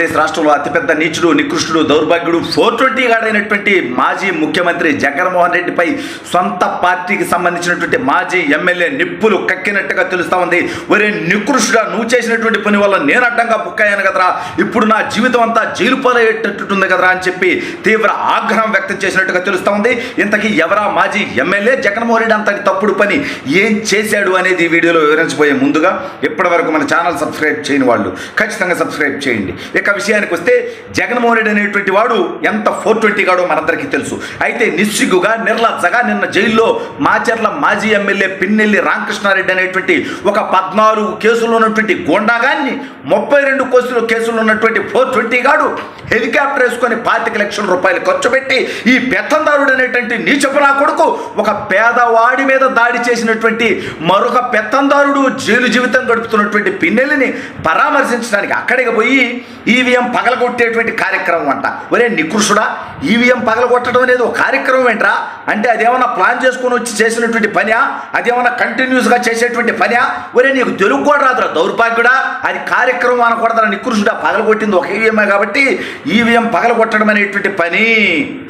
ఆంధ్రప్రదేశ్ రాష్ట్రంలో అతిపెద్ద నీచుడు నికృష్టుడు దౌర్భాగ్యుడు ఫోర్ ట్వంటీ గాడైనటువంటి మాజీ ముఖ్యమంత్రి జగన్మోహన్ రెడ్డిపై సొంత పార్టీకి సంబంధించినటువంటి మాజీ ఎమ్మెల్యే నిప్పులు కక్కినట్టుగా తెలుస్తా ఉంది. ఒరే నికృష్టుడా నువ్వు చేసినటువంటి పని వల్ల నేను అడ్డంగా బుక్ అయ్యాను కదరా. ఇప్పుడు నా జీవితం అంతా జైలు పాలయ్యేటట్టుంది కదరా అని చెప్పి తీవ్ర ఆగ్రహం వ్యక్తం చేసినట్టుగా తెలుస్తా ఉంది. ఇంతకీ ఎవరా మాజీ ఎమ్మెల్యే జగన్మోహన్ రెడ్డి అంతటి తప్పుడు పని ఏం చేశాడు అనేది వీడియోలో వివరించబోయే ముందుగా ఇప్పటి వరకు మన ఛానల్ సబ్స్క్రైబ్ చేయని వాళ్ళు ఖచ్చితంగా సబ్స్క్రైబ్ చేయండి. ఇక విషయానికి వస్తే జగన్మోహన్ రెడ్డి అనేటువంటి వాడు ఎంత ఫోర్ ట్వంటీ గాడో మనందరికీ తెలుసు. అయితే నిస్సిగ్గుగా నిర్లజ్జగా నిన్న జైల్లో మాచర్ల మాజీ ఎమ్మెల్యే పిన్నెల్లి రామకృష్ణారెడ్డి అనేటువంటి ఒక పద్నాలుగు కేసులు ఉన్నటువంటి గోండాగాన్ని ముప్పై రెండు కేసులు కేసులు ఉన్నటువంటి ఫోర్ ట్వంటీ గాడు హెలికాప్టర్ వేసుకొని పాతిక లక్షల రూపాయలు ఖర్చు పెట్టి ఈ పెత్తందారుడు అనేటువంటి నీచపు నా కొడుకు ఒక పేదవాడి మీద దాడి చేసినటువంటి మరొక పెత్తందారుడు జైలు జీవితం గడుపుతున్నటువంటి పిన్నెల్లిని పరామర్శించడానికి అక్కడికి పోయి ఈవీఎం పగలగొట్టేటువంటి కార్యక్రమం అంట. ఒరే నికృషుడా ఈవీఎం పగలగొట్టడం అనేది ఒక కార్యక్రమం ఏంట్రా? అంటే అదేమన్నా ప్లాన్ చేసుకొని వచ్చి చేసినటువంటి పనియా? అదేమన్నా కంటిన్యూస్గా చేసేటువంటి పనియా? ఒరే నీకు తెలుగు కూడా రాదురా దౌర్భాగ్యుడా. అది కార్యక్రమం అనకూడదురా నికృషుడా పగలగొట్టింది ఒక ఈవీఎంఏ కాబట్టి ఈవీఎం పగలగొట్టడం అనేటువంటి పని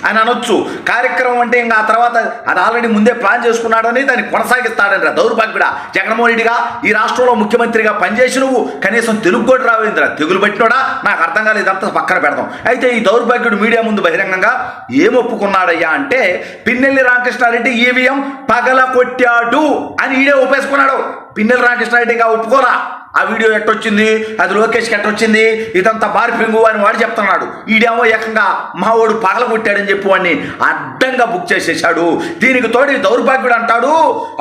అని అనొచ్చు. కార్యక్రమం అంటే ఇంకా ఆ తర్వాత అది ఆల్రెడీ ముందే ప్లాన్ చేసుకున్నాడని దాన్ని కొనసాగిస్తాడని రా. దౌర్భాగ్యుడా. జగన్మోహన్ రెడ్డిగా ఈ రాష్ట్రంలో ముఖ్యమంత్రిగా పనిచేసి నువ్వు కనీసం తెలుగు కూడా రావేంద్రా. తెగులు పట్టినోడా? నాకు అర్థం కాలేదు. ఇదంతా పక్కన పెడదాం. అయితే ఈ దౌర్భాగ్యుడు మీడియా ముందు బహిరంగంగా ఏం ఒప్పుకున్నాడయ్యా అంటే పిన్నెల్లి రామకృష్ణారెడ్డి ఈవీఎం పగల కొట్టాడు అని ఈడే ఒప్పేసుకున్నాడు. పిన్నెల్లి రామకృష్ణారెడ్డి ఇంకా ఒప్పుకోరా ఆ వీడియో ఎట్టొచ్చింది? అది లోకేష్కి ఎట్టొచ్చింది? ఇదంతా బార్పింగు అని వాడు చెప్తున్నాడు. ఈడేమో ఏకంగా మావాడు పగల కొట్టాడని చెప్పి వాడిని అడ్డంగా బుక్ చేసేసాడు దీనికి తోడి దౌర్భాగ్యుడు అంటాడు.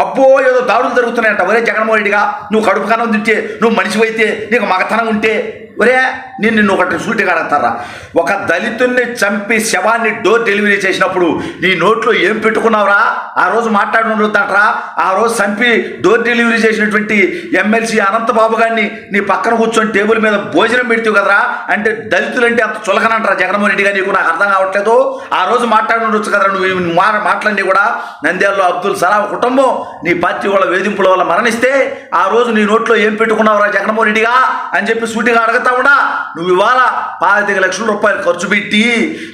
అబ్బో ఏదో దాడులు జరుగుతున్నాయంట. ఒరే జగన్మోహన్ రెడ్డిగా నువ్వు కడుపు కనం తింటే నువ్వు మనిషి అయితే నీకు మగతనం ఉంటే ఒరే నేను నిన్ను ఒకటి సూటిగా అడగతారా ఒక దళితుల్ని చంపి శవాన్ని డోర్ డెలివరీ చేసినప్పుడు నీ నోట్లో ఏం పెట్టుకున్నావురా? ఆ రోజు మాట్లాడుతుంటారా ఆ రోజు చంపి డోర్ డెలివరీ చేసినటువంటి ఎమ్మెల్సీ అనంతబాబు గారిని నీ పక్కన కూర్చొని టేబుల్ మీద భోజనం పెడితే కదరా? అంటే దళితులంటే అంత చులకనంటారా జగన్మోహన్ రెడ్డి గారు? నీకు నాకు అర్థం కావట్లేదు. ఆ రోజు మాట్లాడుండొచ్చు కదరా నువ్వు ఈ మా మాటలన్నీ కూడా. నంద్యాలలో అబ్దుల్ సలాం కుటుంబం నీ పార్టీ వాళ్ళ వేధింపుల వల్ల మరణిస్తే ఆ రోజు నీ నోట్లో ఏం పెట్టుకున్నావురా జగన్మోహన్ రెడ్డిగా? అని చెప్పి సూటిగా అడగతా కూడా నువ్వు ఇవాళ పాతిక లక్షల రూపాయలు ఖర్చు పెట్టి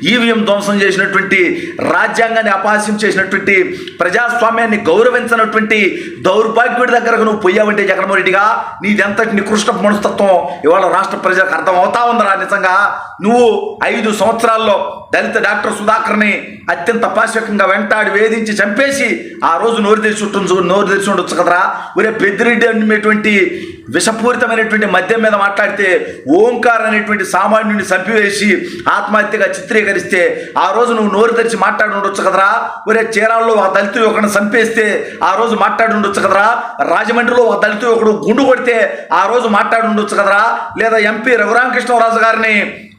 ఈవీఎం ధ్వంసం చేసినటువంటి రాజ్యాంగాన్ని అపహాస్యం చేసినటువంటి ప్రజాస్వామ్యాన్ని గౌరవించినటువంటి దౌర్భాగ్యుడి దగ్గరకు నువ్వు పోయావంటే జగన్మోహన్ రెడ్డిగా నీదెంతటి నికృష్ట మనస్తత్వం? ఇవాళ రాష్ట్ర ప్రజలకు అర్థం అవుతా ఉందరా నిజంగా. నువ్వు ఐదు సంవత్సరాల్లో దళిత డాక్టర్ సుధాకర్ని అత్యంత పాశవికంగా వెంటాడి వేధించి చంపేసి ఆ రోజు నోరు తెరిచి ఉంటుంది నోరు తెరిచి ఉండొచ్చు కదరా? ఒరే పెద్దిరెడ్డి అనేటువంటి విషపూరితమైనటువంటి మద్యం మీద మాట్లాడితే ఓంకార్ అనేటువంటి సామాన్యుడిని చంపివేసి ఆత్మహత్యగా చిత్రీకరిస్తే ఆ రోజు నువ్వు నోరు తెరిచి మాట్లాడి ఉండొచ్చు కదరా? ఒరే చీరాల్లో ఒక దళితుడు ఒకరిని చంపేస్తే ఆ రోజు మాట్లాడి ఉండొచ్చు కదరా? రాజమండ్రిలో ఒక దళితుడు ఒకడు గుండు కొడితే ఆ రోజు మాట్లాడి ఉండొచ్చు కదరా? లేదా ఎంపీ రఘురామకృష్ణరాజు గారిని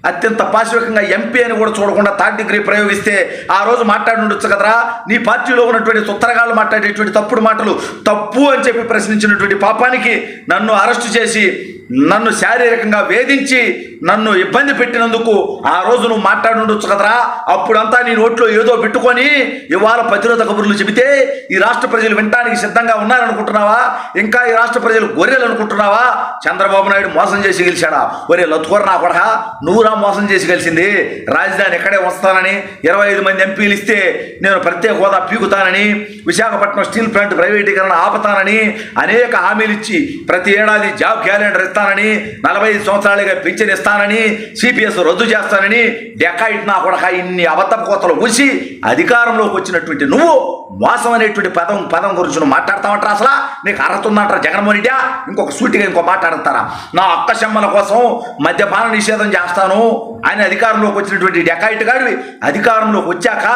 అత్యంత పాశవికంగా ఎంపీ అని కూడా చూడకుండా థర్డ్ డిగ్రీ ప్రయోగిస్తే ఆ రోజు మాట్లాడి ఉండొచ్చు కదరా? నీ పార్టీలో ఉన్నటువంటి సుత్తరగాళ్ళు మాట్లాడేటువంటి తప్పుడు మాటలు తప్పు అని చెప్పి ప్రశ్నించినటువంటి పాపానికి నన్ను అరెస్టు చేసి నన్ను శారీరకంగా వేధించి నన్ను ఇబ్బంది పెట్టినందుకు ఆ రోజు నువ్వు మాట్లాడుండొచ్చు కదరా? అప్పుడంతా నీ నోట్లో ఏదో పెట్టుకొని ఇవాళ ప్రతిరోధ కబుర్లు చెబితే ఈ రాష్ట్ర ప్రజలు వినటానికి సిద్ధంగా ఉన్నారనుకుంటున్నావా? ఇంకా ఈ రాష్ట్ర ప్రజలు గొర్రెలు అనుకుంటున్నావా చంద్రబాబు నాయుడు మోసం చేసి గెలిచాడా? ఒరే లతుకోర నా కూడా నువ్వురా మోసం చేసి గెలిచింది. రాజధాని ఎక్కడే వస్తానని ఇరవై ఐదు మంది ఎంపీలు ఇస్తే నేను ప్రత్యేక హోదా పీకుతానని విశాఖపట్నం స్టీల్ ప్లాంట్ ప్రైవేటీకరణ ఆపుతానని అనేక హామీలు ఇచ్చి ప్రతి ఏడాది జాబ్ క్యాలెండర్ ఇస్తానని నలభై ఐదు సంవత్సరాలుగా పింఛన్ ఇస్తానని సిపిఎస్ రద్దు చేస్తానని డెకాయిట్ నా కొడక ఇన్ని అబద్ధం కోతలు ఊసి అధికారంలోకి వచ్చినటువంటి నువ్వు మోసం అనేటువంటి పదం పదం గురించి నువ్వు మాట్లాడతావంటారా అసలు? నీకు అర్హత ఉందంటారా జగన్మోహన్ రెడ్డి? ఇంకొక సూటిగా ఇంకో మాట్లాడతారా నా అక్క శమ్మల కోసం మద్యపాన నిషేధం చేస్తాను. ఆయన అధికారంలోకి వచ్చినటువంటి డెకాయిట్ గాడివి అధికారంలోకి వచ్చాక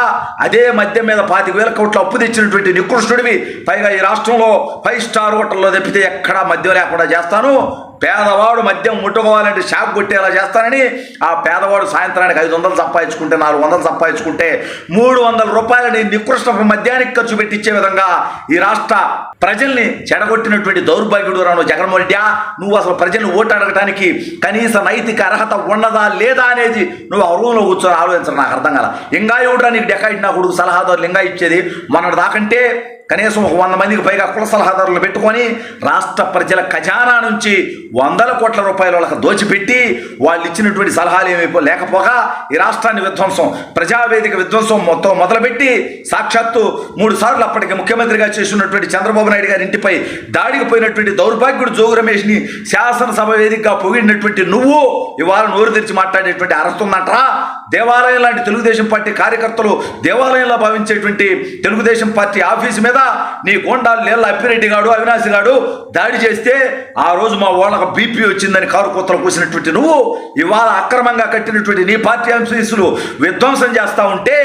అదే మద్యం మీద పాతిక వేల కోట్లు అప్పు తెచ్చినటువంటి నికృష్టుడివి. పైగా ఈ రాష్ట్రంలో ఫైవ్ స్టార్ హోటల్లో తెప్పితే ఎక్కడా మద్యం లేకుండా చేస్తాను. పేదవాడు మద్యం ముట్టుకోవాలంటే షాక్ కొట్టేలా చేస్తానని ఆ పేదవాడు సాయంత్రానికి ఐదు వందలు సంపాదించుకుంటే నాలుగు వందలు సంపాదించుకుంటే మూడు వందల రూపాయలని నికృష్ట మద్యానికి ఖర్చు పెట్టించే విధంగా ఈ రాష్ట్ర ప్రజల్ని చెడగొట్టినటువంటి దౌర్భాగ్యుడు రాను జగన్మోహన్ రెడ్డి. నువ్వు అసలు ప్రజల్ని ఓటు అడగడానికి కనీస నైతిక అర్హత ఉన్నదా లేదా అనేది నువ్వు ఆ రూమ్లో కూర్చొని ఆలోచించడం నాకు అర్థం కాల. ఇంకా ఎవడురా నీకు డెకాయిట్ నా కొడుకు సలహాదారులు లింగా ఇచ్చేది? మొన్నటి దాకంటే కనీసం ఒక వంద మందికి పైగా కుల సలహాదారులు పెట్టుకొని రాష్ట్ర ప్రజల ఖజానా నుంచి వందల కోట్ల రూపాయల వాళ్ళకి దోచిపెట్టి వాళ్ళు ఇచ్చినటువంటి సలహాలు ఏమైపో లేకపోగా ఈ రాష్ట్రాన్ని విధ్వంసం ప్రజావేదిక విధ్వంసం మొత్తం మొదలుపెట్టి సాక్షాత్తు మూడు సార్లు అప్పటికి ముఖ్యమంత్రిగా చేసినటువంటి చంద్రబాబు నాయుడు గారి ఇంటిపై దాడికి పోయినటువంటి దౌర్భాగ్యుడు జోగు రమేష్ని శాసనసభ వేదికగా పొగిడినటువంటి నువ్వు ఇవాళ నోరు తెరిచి మాట్లాడేటువంటి అరస్తుందంటరా? దేవాలయం లాంటి తెలుగుదేశం పార్టీ కార్యకర్తలు దేవాలయంలో భావించేటువంటి తెలుగుదేశం పార్టీ ఆఫీసు మీద నీ గోండాలు నీళ్ళ అప్పిరెడ్డి గాడు అవినాశి గాడు దాడి చేస్తే ఆ రోజు మా వాళ్ళకు బీపీ వచ్చిందని కారు కూతలు కూసినటువంటి నువ్వు ఇవాళ అక్రమంగా కట్టినటువంటి నీ పార్టీ ఆఫీసులు విధ్వంసం చేస్తూ ఉంటే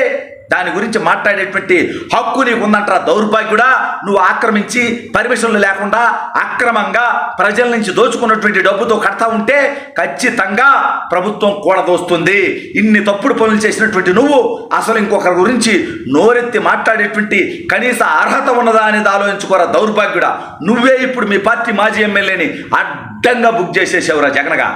దాని గురించి మాట్లాడేటువంటి హక్కు నీకు ఉందంటారా దౌర్భాగ్యుడా? నువ్వు ఆక్రమించి పర్మిషన్లు లేకుండా అక్రమంగా ప్రజల నుంచి దోచుకున్నటువంటి డబ్బుతో కడతా ఉంటే ఖచ్చితంగా ప్రభుత్వం కూడదోస్తుంది. ఇన్ని తప్పుడు పనులు చేసినటువంటి నువ్వు అసలు ఇంకొకరి గురించి నోరెత్తి మాట్లాడేటువంటి కనీస అర్హత ఉన్నదా అనేది ఆలోచించుకోరా దౌర్భాగ్యుడా. నువ్వే ఇప్పుడు మీ పార్టీ మాజీ ఎమ్మెల్యేని అడ్డంగా బుక్ చేసేసావురా జగన్గా.